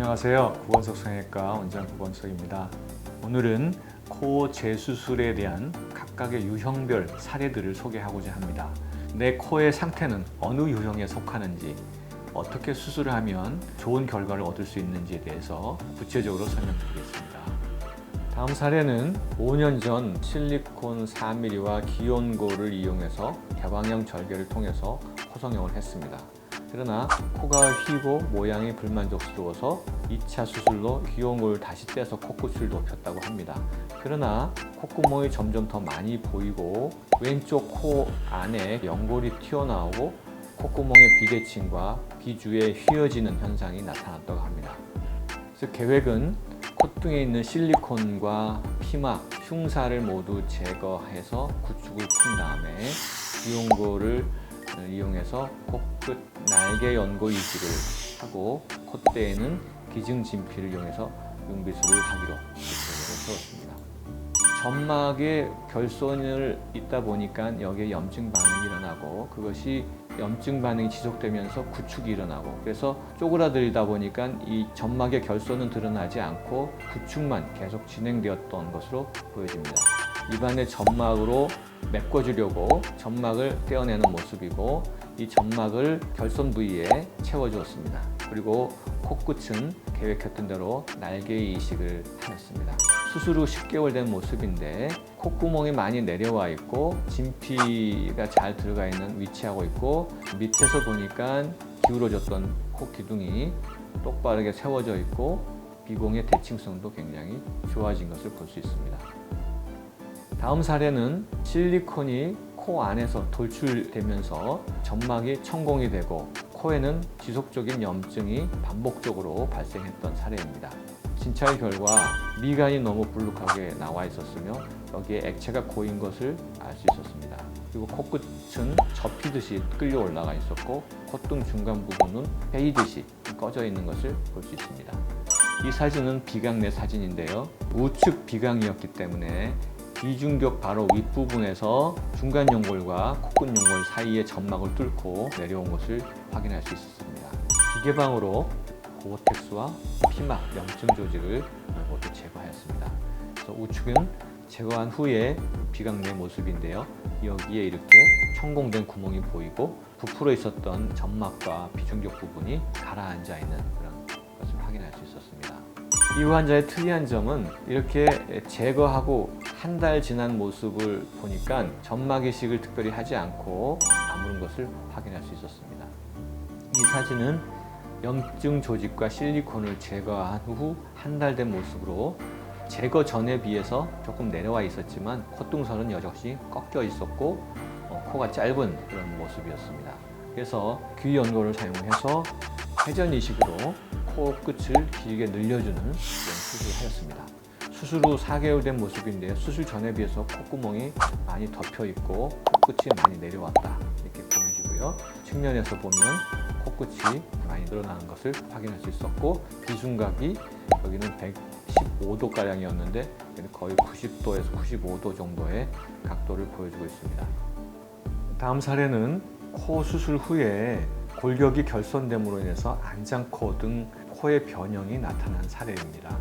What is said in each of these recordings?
안녕하세요. 구건석 성형외과 원장 구건석입니다. 오늘은 코 재수술에 대한 각각의 유형별 사례들을 소개하고자 합니다. 내 코의 상태는 어느 유형에 속하는지, 어떻게 수술을 하면 좋은 결과를 얻을 수 있는지에 대해서 구체적으로 설명드리겠습니다. 다음 사례는 5년 전 실리콘 4mm와 기온고를 이용해서 개방형 절개를 통해서 코 성형을 했습니다. 그러나 코가 휘고 모양이 불만족스러워서 2차 수술로 기온골을 다시 떼서 코끝을 높였다고 합니다. 그러나 콧구멍이 점점 더 많이 보이고 왼쪽 코 안에 연골이 튀어나오고 콧구멍의 비대칭과 비주에 휘어지는 현상이 나타났다고 합니다. 그래서 계획은 콧등에 있는 실리콘과 피막, 흉사를 모두 제거해서 구축을 푼 다음에 비용고를 이용해서 코끝 날개 연고 이식을 하고 콧대에는 기증 진피를 이용해서 융비술을 하기로 계획을 세웠습니다. 점막에 결손을 있다 보니까 여기에 염증 반응이 일어나고 그것이 염증 반응이 지속되면서 구축이 일어나고 그래서 쪼그라들이다 보니까 이 점막의 결손은 드러나지 않고 구축만 계속 진행되었던 것으로 보여집니다. 입안의 점막으로 메꿔주려고 점막을 떼어내는 모습이고 이 점막을 결손 부위에 채워주었습니다. 그리고 코끝은 계획했던 대로 날개 이식을 하였습니다. 수술 후 10개월 된 모습인데 콧구멍이 많이 내려와 있고 진피가 잘 들어가 있는 위치하고 있고 밑에서 보니까 기울어졌던 코 기둥이 똑바르게 세워져 있고 비공의 대칭성도 굉장히 좋아진 것을 볼 수 있습니다. 다음 사례는 실리콘이 코 안에서 돌출되면서 점막이 천공이 되고 코에는 지속적인 염증이 반복적으로 발생했던 사례입니다. 진찰 결과 미간이 너무 불룩하게 나와 있었으며 여기에 액체가 고인 것을 알 수 있었습니다. 그리고 코끝은 접히듯이 끌려 올라가 있었고 콧등 중간 부분은 베이듯이 꺼져 있는 것을 볼 수 있습니다. 이 사진은 비강 내 사진인데요. 우측 비강이었기 때문에 이중격 바로 윗부분에서 중간 연골과 코끝 연골 사이의 점막을 뚫고 내려온 것을 확인할 수 있었습니다. 비개방으로 고어텍스와 피막, 염증 조직을 모두 제거하였습니다. 그래서 우측은 제거한 후에 비강내 모습인데요. 여기에 이렇게 천공된 구멍이 보이고 부풀어 있었던 점막과 비중격 부분이 가라앉아 있는 그런 것을 확인할 수 있었습니다. 이 환자의 특이한 점은 이렇게 제거하고 한 달 지난 모습을 보니까 점막 이식을 특별히 하지 않고 아무런 것을 확인할 수 있었습니다. 이 사진은 염증 조직과 실리콘을 제거한 후 한 달 된 모습으로 제거 전에 비해서 조금 내려와 있었지만 콧등선은 여전히 꺾여 있었고 어, 코가 짧은 그런 모습이었습니다. 그래서 귀 연고를 사용해서 회전 이식으로 코 끝을 길게 늘려주는 수술을 하였습니다. 수술 후 4개월 된 모습인데 수술 전에 비해서 콧구멍이 많이 덮여 있고 코끝이 많이 내려왔다 이렇게 보여지고요. 측면에서 보면 코끝이 많이 늘어나는 것을 확인할 수 있었고 비순각이 여기는 115도 가량이었는데 거의 90도에서 95도 정도의 각도를 보여주고 있습니다. 다음 사례는 코 수술 후에 골격이 결손됨으로 인해서 안장코 등 코의 변형이 나타난 사례입니다.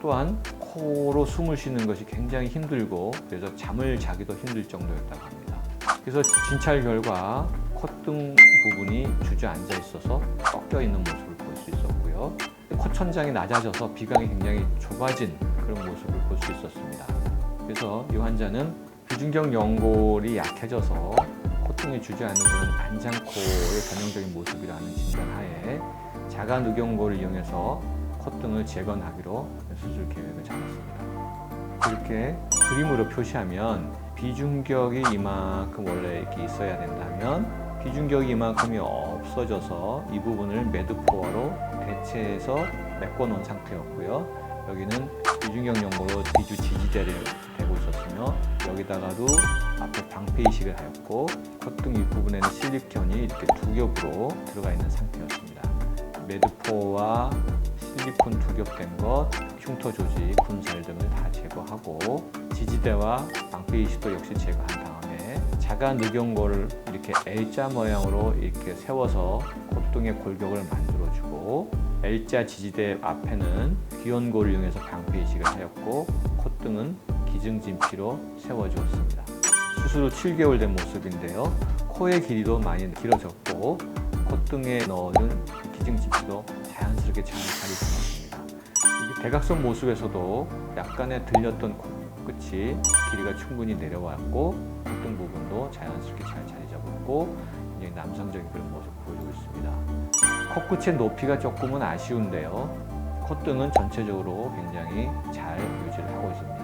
또한 코로 숨을 쉬는 것이 굉장히 힘들고 그래서 잠을 자기도 힘들 정도였다고 합니다. 그래서 진찰 결과 콧등 부분이 주저앉아 있어서 꺾여 있는 모습을 볼 수 있었고요. 코천장이 낮아져서 비강이 굉장히 좁아진 그런 모습을 볼 수 있었습니다. 그래서 이 환자는 비중격 연골이 약해져서 콧등이 주저앉는 그런 안장코의 전형적인 모습이라는 진단하에 자가 누경고를 이용해서 콧등을 재건하기로 수술 계획을 잡았습니다. 이렇게 그림으로 표시하면 비중격이 이만큼 원래 이렇게 있어야 된다면 비중격이 이만큼이 없어져서 이 부분을 매드포어로 대체해서 메꿔놓은 상태였고요. 여기는 비중격 연고로 비주 지지대를 대고 있었으며 여기다가도 앞에 방패 이식을 하였고 콧등 윗부분에는 실립견이 이렇게 두 겹으로 들어가 있는 상태였습니다. 매드포와 실리콘 두 겹된 것, 흉터 조직, 군살 등을 다 제거하고 지지대와 방패 이식도 역시 제거한 다음에 자가 누경골을 이렇게 L자 모양으로 이렇게 세워서 콧등의 골격을 만들어주고 L자 지지대 앞에는 귀연고를 이용해서 방패 이식을 하였고 콧등은 기증진피로 세워주었습니다. 수술 후 7개월 된 모습인데요. 코의 길이도 많이 길어졌고 콧등에 넣는 기증진피도 자연스럽게 잘. 이게 대각선 모습에서도 약간의 들렸던 코끝이 길이가 충분히 내려왔고 콧등 부분도 자연스럽게 잘 자리 잡았고 굉장히 남성적인 그런 모습 보여주고 있습니다. 코끝의 높이가 조금은 아쉬운데요. 콧등은 전체적으로 굉장히 잘 유지를 하고 있습니다.